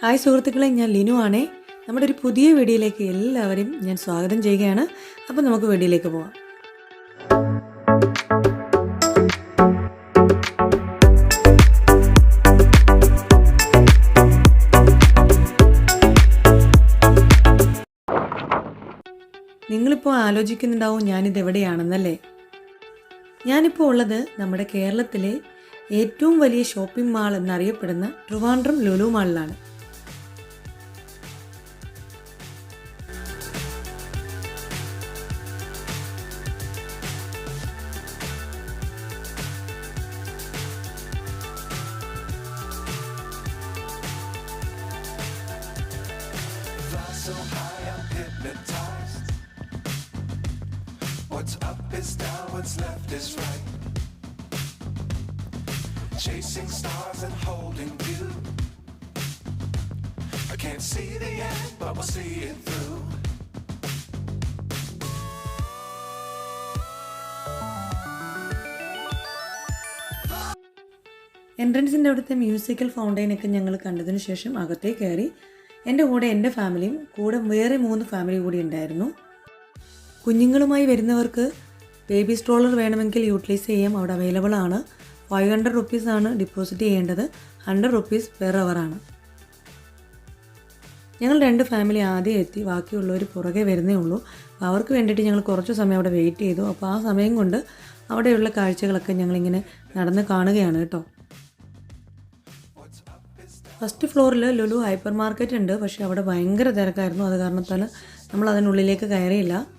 Hi സുഹൃത്തുക്കളെ ഞാൻ ലിനു ആണേ. നമ്മുടെ ഒരു പുതിയ വീഡിയോയിലേക്ക് എല്ലാവരെയും ഞാൻ സ്വാഗതം ചെയ്യുകയാണ്. അപ്പോൾ നമുക്ക് വീഡിയോയിലേക്ക് പോവാം. നിങ്ങളിപ്പോൾ ആലോചിക്കുന്നുണ്ടാവും ഞാനിത് എവിടെയാണെന്നല്ലേ? ഞാനിപ്പോൾ ഉള്ളത് നമ്മുടെ കേരളത്തിലെ ഏറ്റവും വലിയ ഷോപ്പിംഗ് മാൾ എന്നറിയപ്പെടുന്ന Trivandrum Lulu മാളിലാണ്. What's left is right. Chasing stars and holding you. I can't see the end, but we'll see it through. എൻട്രൻസിന്റെ അവിടുത്തെ മ്യൂസിക്കൽ ഫൗണ്ടൈനൊക്കെ ഞങ്ങൾ കണ്ടതിന് ശേഷം അകത്തേക്ക് കയറി എന്റെ കൂടെ എന്റെ ഫാമിലിയും കൂടെ വേറെ മൂന്ന് ഫാമിലി കൂടി ഉണ്ടായിരുന്നു കുഞ്ഞുങ്ങളുമായി വരുന്നവർക്ക് ബേബി സ്ട്രോളർ വേണമെങ്കിൽ യൂട്ടിലൈസ് ചെയ്യാം. അവിടെ അവൈലബിൾ ആണ്. ഫൈവ് ഹൺഡ്രഡ് റുപ്പീസ് ആണ് ഡിപ്പോസിറ്റ് ചെയ്യേണ്ടത്. ഹൺഡ്രഡ് റുപ്പീസ് പെർ ആണ്. ഞങ്ങൾ രണ്ട് ഫാമിലി ആദ്യം എത്തി. ബാക്കിയുള്ളവർ പുറകെ വരുന്നേ ഉള്ളൂ. അപ്പോൾ അവർക്ക് വേണ്ടിയിട്ട് ഞങ്ങൾ കുറച്ച് സമയം അവിടെ വെയിറ്റ് ചെയ്തു. അപ്പോൾ ആ സമയം കൊണ്ട് അവിടെയുള്ള കാഴ്ചകളൊക്കെ ഞങ്ങളിങ്ങനെ നടന്ന് കാണുകയാണ് കേട്ടോ. ഫസ്റ്റ് ഫ്ലോറിൽ ലുലു ഹൈപ്പർ മാർക്കറ്റ് ഉണ്ട്. പക്ഷേ അവിടെ ഭയങ്കര തിരക്കായിരുന്നു. അത് കാരണത്താൽ നമ്മൾ അതിനുള്ളിലേക്ക് കയറിയില്ല.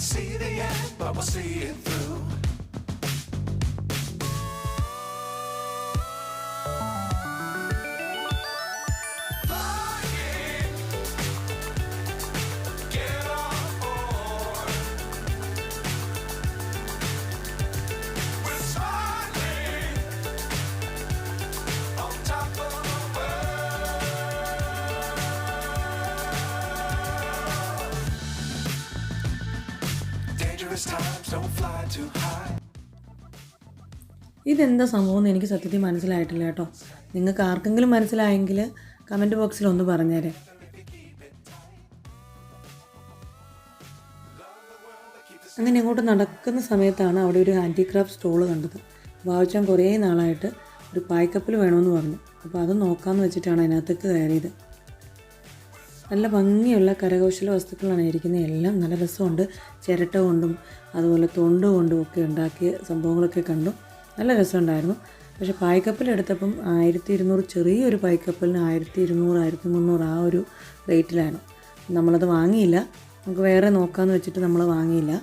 See the end, but we'll see it through. ഇതെന്താ സംഭവം എന്ന് എനിക്ക് സത്യത്തിൽ മനസ്സിലായിട്ടില്ല കേട്ടോ. നിങ്ങൾക്ക് ആർക്കെങ്കിലും മനസ്സിലായെങ്കിൽ കമന്റ് ബോക്സിൽ ഒന്ന് പറഞ്ഞേരെ. അങ്ങനെ ഇങ്ങോട്ട് നടക്കുന്ന സമയത്താണ് അവിടെ ഒരു ഹാൻഡിക്രാഫ്റ്റ് സ്റ്റോൾ കണ്ടത്. വായിച്ചാൻ കുറേ നാളായിട്ട് ഒരു പായ്ക്കപ്പിൽ വേണമെന്ന് പറഞ്ഞു. അപ്പോൾ അത് നോക്കാമെന്ന് വെച്ചിട്ടാണ് അതിനകത്തേക്ക് കയറിയത്. നല്ല ഭംഗിയുള്ള കരകൗശല വസ്തുക്കളാണ് ഇരിക്കുന്നത്. എല്ലാം നല്ല രസമുണ്ട്. ചിരട്ട കൊണ്ടും അതുപോലെ തൊണ്ട് കൊണ്ടും ഒക്കെ ഉണ്ടാക്കിയ സംഭവങ്ങളൊക്കെ കണ്ടു. നല്ല രസമുണ്ടായിരുന്നു. പക്ഷേ പായ്ക്കപ്പലെടുത്തപ്പം ആയിരത്തി ഇരുന്നൂറ് ചെറിയൊരു പായ്ക്കപ്പലിന് ആയിരത്തി ഇരുന്നൂറ് ആയിരത്തി മുന്നൂറ് ആ ഒരു റേറ്റിലാണ്. നമ്മളത് വാങ്ങിയില്ല. നമുക്ക് വേറെ നോക്കാമെന്ന് വെച്ചിട്ട് നമ്മൾ വാങ്ങിയില്ല.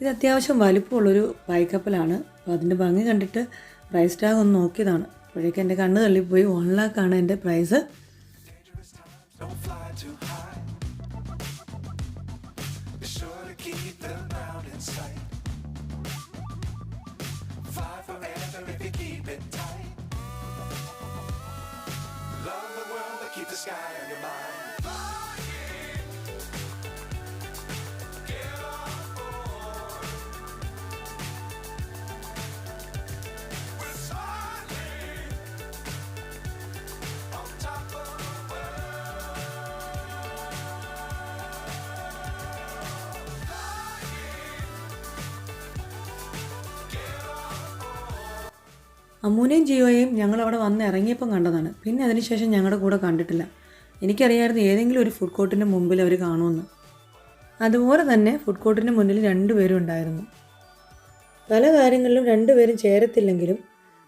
ഇത് അത്യാവശ്യം വലിപ്പമുള്ളൊരു ബൈക്കപ്പലാണ് അപ്പോൾ അതിന്റെ ഭംഗി കണ്ടിട്ട് പ്രൈസ് ടാഗ് ഒന്ന് നോക്കിയതാണ്. അപ്പോഴേക്കും എന്റെ കണ്ണ് തള്ളിപ്പോയി. വൺ ലാക്കാണ് എന്റെ പ്രൈസ് അമ്മൂനെയും ജിയോയെയും ഞങ്ങൾ അവിടെ വന്ന് ഇറങ്ങിയപ്പം കണ്ടതാണ്. പിന്നെ അതിനുശേഷം ഞങ്ങളുടെ കൂടെ കണ്ടിട്ടില്ല. എനിക്കറിയായിരുന്നു ഏതെങ്കിലും ഒരു ഫുഡ് കോർട്ടിന്റെ മുമ്പിൽ അവർ കാണുമെന്ന്. അതുപോലെ തന്നെ ഫുഡ് കോർട്ടിന്റെ മുന്നിൽ രണ്ടുപേരും ഉണ്ടായിരുന്നു. പല കാര്യങ്ങളിലും രണ്ടുപേരും ചേരത്തില്ലെങ്കിലും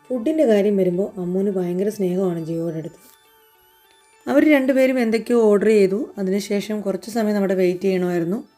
ഫുഡിന്റെ കാര്യം വരുമ്പോൾ അമ്മൂന് ഭയങ്കര സ്നേഹമാണ് ജിയോയുടെ അടുത്ത്. അവർ രണ്ടുപേരും എന്തൊക്കെയോ ഓർഡർ ചെയ്തു. അതിനുശേഷം കുറച്ച് സമയം നമ്മുടെ വെയിറ്റ് ചെയ്യണമായിരുന്നു.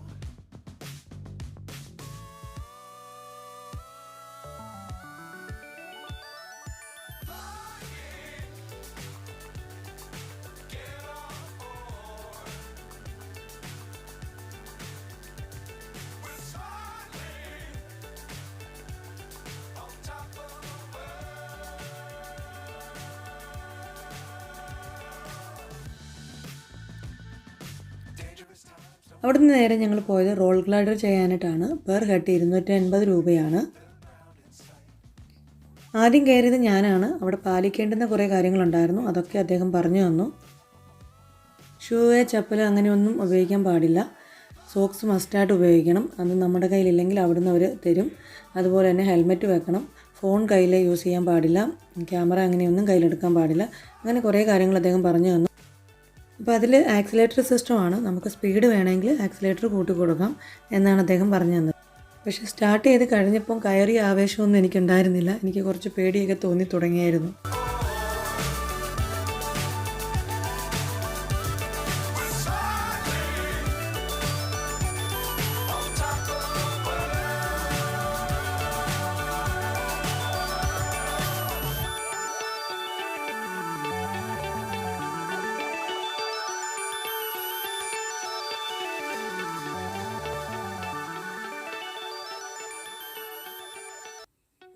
അവിടെ നിന്ന് നേരെ ഞങ്ങൾ പോയത് റോൾ ഗ്ലൈഡർ ചെയ്യാനായിട്ടാണ്. പെർ ഹെഡ് ഇരുന്നൂറ്റി അൻപത് രൂപയാണ്. ആദ്യം കയറിയത് ഞാനാണ്. അവിടെ പാലിക്കേണ്ടുന്ന കുറേ കാര്യങ്ങളുണ്ടായിരുന്നു. അതൊക്കെ അദ്ദേഹം പറഞ്ഞു തന്നു. ഷൂവ് ചപ്പൽ അങ്ങനെയൊന്നും ഉപയോഗിക്കാൻ പാടില്ല. സോക്സ് മസ്റ്റായിട്ട് ഉപയോഗിക്കണം. അത് നമ്മുടെ കയ്യിലില്ലെങ്കിൽ അവിടുന്ന് അവർ തരും. അതുപോലെ തന്നെ ഹെൽമെറ്റ് വെക്കണം. ഫോൺ കയ്യിൽ യൂസ് ചെയ്യാൻ പാടില്ല. ക്യാമറ അങ്ങനെയൊന്നും കയ്യിലെടുക്കാൻ പാടില്ല. അങ്ങനെ കുറേ കാര്യങ്ങൾ അദ്ദേഹം പറഞ്ഞു തന്നു. അപ്പോൾ അതിൽ ആക്സിലേറ്റർ സിസ്റ്റമാണ് നമുക്ക് സ്പീഡ് വേണമെങ്കിൽ ആക്സിലേറ്റർ കൂട്ടി കൊടുക്കാം എന്നാണ് അദ്ദേഹം പറഞ്ഞു തന്നത്. പക്ഷേ സ്റ്റാർട്ട് ചെയ്ത് കഴിഞ്ഞപ്പം കയറിയ ആവേശമൊന്നും എനിക്കുണ്ടായിരുന്നില്ല. എനിക്ക് കുറച്ച് പേടിയൊക്കെ തോന്നി തുടങ്ങിയായിരുന്നു.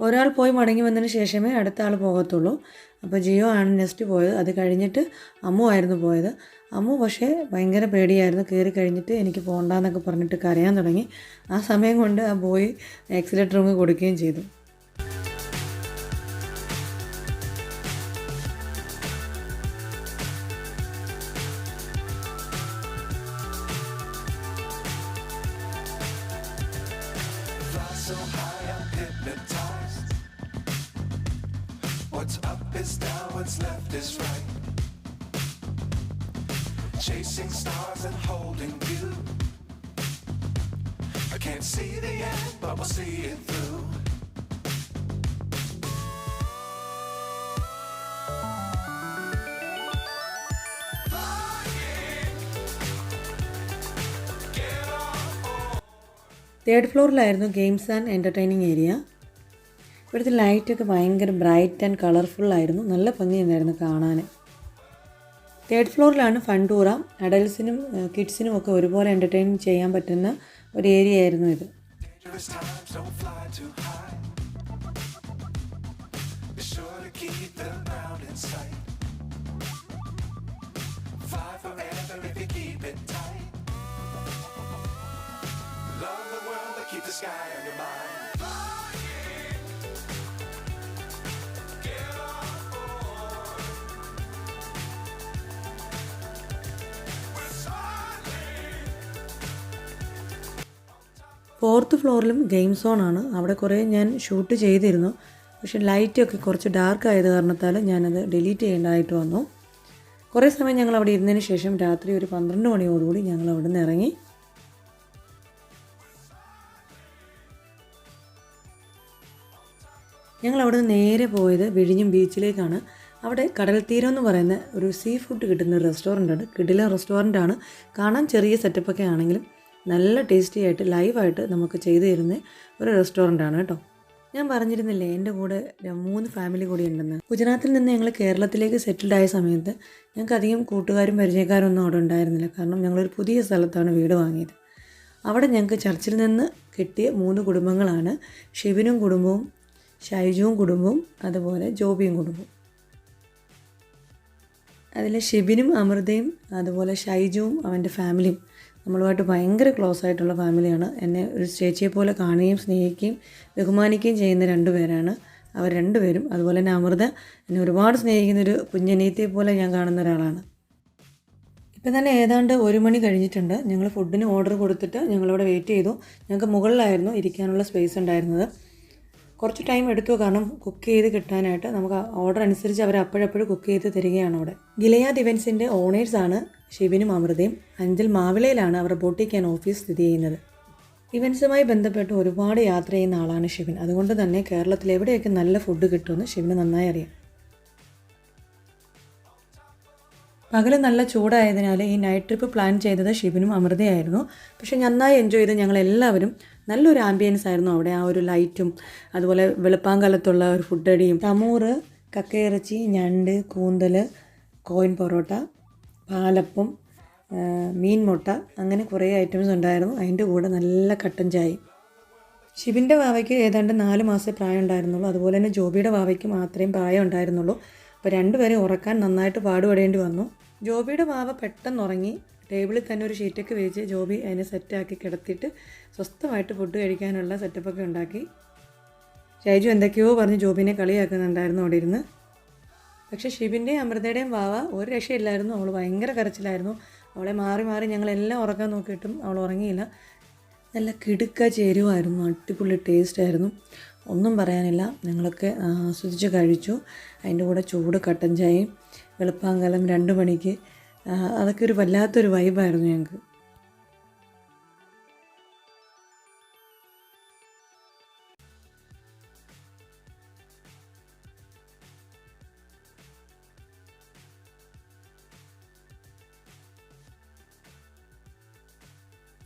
ഒരാൾ പോയി മടങ്ങി വന്നതിന് ശേഷമേ അടുത്ത ആൾ പോകത്തുള്ളൂ. അപ്പോൾ ജിയോ ആണ് നെക്സ്റ്റ് പോയത്. അത് കഴിഞ്ഞിട്ട് അമ്മു ആയിരുന്നു പോയത്. അമ്മു പക്ഷേ ഭയങ്കര പേടിയായിരുന്നു. കയറി കഴിഞ്ഞിട്ട് എനിക്ക് പോകണ്ടെന്നൊക്കെ പറഞ്ഞിട്ട് കരയാൻ തുടങ്ങി. ആ സമയം കൊണ്ട് ആ ബോയ് ആക്സിലേറ്റർ റൂമിൽ കൊടുക്കുകയും ചെയ്തു. Chasing stars and holding you. I can't see the end, but we'll see it through. Third ഫ്ലോറിലായിരുന്നു games and entertaining area ഇവിടുത്തെ ലൈറ്റൊക്കെ ഭയങ്കര ബ്രൈറ്റ് ആൻഡ് കളർഫുള്ളായിരുന്നു നല്ല നല്ല ഭംഗിയുണ്ടായിരുന്നു കാണാൻ തേർഡ് ഫ്ലോറിലാണ് ഫണ്ടൂറ അഡൽസിനും കിഡ്സിനും ഒക്കെ ഒരുപോലെ എന്റർടൈൻ ചെയ്യാൻ പറ്റുന്ന ഒരു ഏരിയ ആയിരുന്നു ഇത് Keep the sky on your high. Fourth ഫ്ലോറിലും game സോണാണ്. അവിടെ കുറേ ഞാൻ ഷൂട്ട് ചെയ്തിരുന്നു. പക്ഷേ ലൈറ്റൊക്കെ കുറച്ച് ഡാർക്ക് ആയത് കാരണത്താൽ ഞാനത് ഡിലീറ്റ് ചെയ്യേണ്ടതായിട്ട് വന്നു. കുറേ സമയം ഞങ്ങൾ അവിടെ ഇരുന്നതിന് ശേഷം രാത്രി ഒരു പന്ത്രണ്ട് മണിയോടുകൂടി ഞങ്ങൾ അവിടെ നിന്ന് ഇറങ്ങി. ഞങ്ങൾ അവിടെ നിന്ന് നേരെ പോയത് വിഴിഞ്ഞും ബീച്ചിലേക്കാണ്. അവിടെ കടൽ തീരം എന്ന് പറയുന്ന ഒരു സീ ഫുഡ് കിട്ടുന്ന ഒരു റെസ്റ്റോറന്റ് ആണ് കിടില റെസ്റ്റോറന്റ് ആണ്. കാണാൻ ചെറിയ സെറ്റപ്പൊക്കെ ആണെങ്കിലും നല്ല ടേസ്റ്റി ആയിട്ട് ലൈവായിട്ട് നമുക്ക് ചെയ്തു തരുന്ന ഒരു റെസ്റ്റോറന്റ് ആണ് കേട്ടോ. ഞാൻ പറഞ്ഞിരുന്നില്ലേ എന്റെ കൂടെ മൂന്ന് ഫാമിലി കൂടി ഉണ്ടെന്ന്. ഗുജറാത്തിൽ നിന്ന് ഞങ്ങൾ കേരളത്തിലേക്ക് സെറ്റിൽഡ് ആയ സമയത്ത് ഞങ്ങൾക്ക് അധികം കൂട്ടുകാരും പരിചയക്കാരും ഒന്നും അവിടെ ഉണ്ടായിരുന്നില്ല. കാരണം ഞങ്ങളൊരു പുതിയ സ്ഥലത്താണ് വീട് വാങ്ങിയത്. അവിടെ ഞങ്ങൾക്ക് ചർച്ചിൽ നിന്ന് കിട്ടിയ മൂന്ന് കുടുംബങ്ങളാണ് ഷിബിനും കുടുംബവും ഷൈജുവും കുടുംബവും അതുപോലെ ജോബിയും കുടുംബവും. അതിൽ ഷിബിനും അമൃതയും അതുപോലെ ഷൈജുവും അവന്റെ ഫാമിലിയും നമ്മളുമായിട്ട് ഭയങ്കര ക്ലോസ് ആയിട്ടുള്ള ഫാമിലിയാണ് എന്നെ ഒരു ചേച്ചിയെ പോലെ കാണുകയും സ്നേഹിക്കുകയും ബഹുമാനിക്കുകയും ചെയ്യുന്ന രണ്ടുപേരാണ് അവർ രണ്ടുപേരും. അതുപോലെ തന്നെ അമൃത എന്നെ ഒരുപാട് സ്നേഹിക്കുന്ന ഒരു കുഞ്ഞനീത്തിയെ പോലെ ഞാൻ കാണുന്ന ഒരാളാണ്. ഇപ്പം തന്നെ ഏതാണ്ട് ഒരു മണി കഴിഞ്ഞിട്ടുണ്ട്. ഞങ്ങൾ ഫുഡിന് ഓർഡർ കൊടുത്തിട്ട് ഞങ്ങളിവിടെ വെയിറ്റ് ചെയ്തു. ഞങ്ങൾക്ക് മുകളിലായിരുന്നു ഇരിക്കാനുള്ള സ്പേസ് ഉണ്ടായിരുന്നത്. കുറച്ച് ടൈം എടുത്തു കാരണം കുക്ക് ചെയ്ത് കിട്ടാനായിട്ട് നമുക്ക് ഓർഡർ അനുസരിച്ച് അവർ അപ്പോഴപ്പോഴും കുക്ക് ചെയ്ത് തരികയാണ് അവിടെ. ഗിലയാദ് ഇവൻസിന്റെ ഓണേഴ്സാണ് ശിവനും അമൃതയും. അഞ്ചൽ മാവിളയിലാണ് അവർ ബോട്ടിക് ആൻഡ് ഓഫീസ് സ്ഥിതി ചെയ്യുന്നത്. ഇവൻസുമായി ബന്ധപ്പെട്ട് ഒരുപാട് യാത്ര ചെയ്യുന്ന ആളാണ് ശിവൻ അതുകൊണ്ട് തന്നെ കേരളത്തിൽ എവിടെയൊക്കെ നല്ല ഫുഡ് കിട്ടുമെന്ന് ശിവന് നന്നായി അറിയാം. പകൽ നല്ല ചൂടായതിനാൽ ഈ നൈറ്റ് ട്രിപ്പ് പ്ലാൻ ചെയ്തത് ശിവനും അമൃതയായിരുന്നു. പക്ഷേ നന്നായി എൻജോയ് ചെയ്ത് ഞങ്ങൾ എല്ലാവരും നല്ലൊരു ആംബിയൻസ് ആയിരുന്നു അവിടെ ആ ഒരു ലൈറ്റും അതുപോലെ വെളുപ്പാങ്കാലത്തുള്ള ഒരു ഫുഡടിയും തമൂറ് കക്കയിറച്ചി ഞണ്ട് കൂന്തൽ കോയിൻ പൊറോട്ട പാലപ്പം മീൻ മുട്ട അങ്ങനെ കുറേ ഐറ്റംസ് ഉണ്ടായിരുന്നു. അതിന്റെ കൂടെ നല്ല കട്ടൻ ചായ. ശിവിന്റെ വാവയ്ക്ക് ഏതാണ്ട് നാല് മാസം പ്രായം ഉണ്ടായിരുന്നുള്ളൂ. അതുപോലെ തന്നെ ജോബിയുടെ വാവയ്ക്ക് മാത്രമേ പ്രായം ഉണ്ടായിരുന്നുള്ളൂ. അപ്പോൾ രണ്ടുപേരെ ഉറക്കാൻ നന്നായിട്ട് പാടുപെടേണ്ടി വന്നു. ജോബിയുടെ വാവ പെട്ടെന്ന് ഉറങ്ങി ടേബിളിൽ തന്നെ ഒരു ഷീറ്റൊക്കെ വെച്ച് ജോബി അതിനെ സെറ്റാക്കി കിടത്തിയിട്ട് സ്വസ്ഥമായിട്ട് ഫുഡ് കഴിക്കാനുള്ള സെറ്റപ്പൊക്കെ ഉണ്ടാക്കി. ഷൈജു എന്തൊക്കെയോ പറഞ്ഞ് ജോബിനെ കളിയാക്കുന്നുണ്ടായിരുന്നു അവിടെ ഇരുന്ന്. പക്ഷേ ഷിബിന്റെയും അമൃതയുടെയും വാവ ഒരു രക്ഷയില്ലായിരുന്നു. അവൾ ഭയങ്കര കരച്ചിലായിരുന്നു. അവളെ മാറി മാറി ഞങ്ങളെല്ലാം ഉറക്കാൻ നോക്കിയിട്ടും അവൾ ഉറങ്ങിയില്ല. നല്ല കിടുക്ക ചേരുവായിരുന്നു. അടിപൊളി ടേസ്റ്റ് ആയിരുന്നു. ഒന്നും പറയാനില്ല. ഞങ്ങളൊക്കെ ആസ്വദിച്ച് കഴിച്ചു. അതിന്റെ കൂടെ ചൂട് കട്ടൻ ചായയും വെളുപ്പാങ്കലം രണ്ട് മണിക്ക് അതൊക്കെ ഒരു വല്ലാത്തൊരു വൈബായിരുന്നു ഞങ്ങൾക്ക്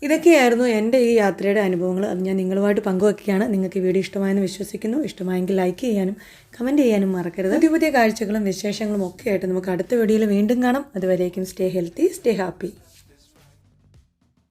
ഇതൊക്കെയായിരുന്നു എന്റെ ഈ യാത്രയുടെ അനുഭവങ്ങൾ. അത് ഞാൻ നിങ്ങളുമായിട്ട് പങ്കുവയ്ക്കുകയാണ് നിങ്ങൾക്ക് ഈ വീഡിയോ ഇഷ്ടമായെന്ന് വിശ്വസിക്കുന്നു. ഇഷ്ടമായെങ്കിൽ ലൈക്ക് ചെയ്യാനും കമന്റ് ചെയ്യാനും മറക്കരുത്. പുതിയ പുതിയ കാഴ്ചകളും വിശേഷങ്ങളും ഒക്കെ ആയിട്ട് നമുക്ക് അടുത്ത വീഡിയോയിൽ വീണ്ടും കാണാം. അതുവരേക്കും സ്റ്റേ ഹെൽത്തി സ്റ്റേ ഹാപ്പി.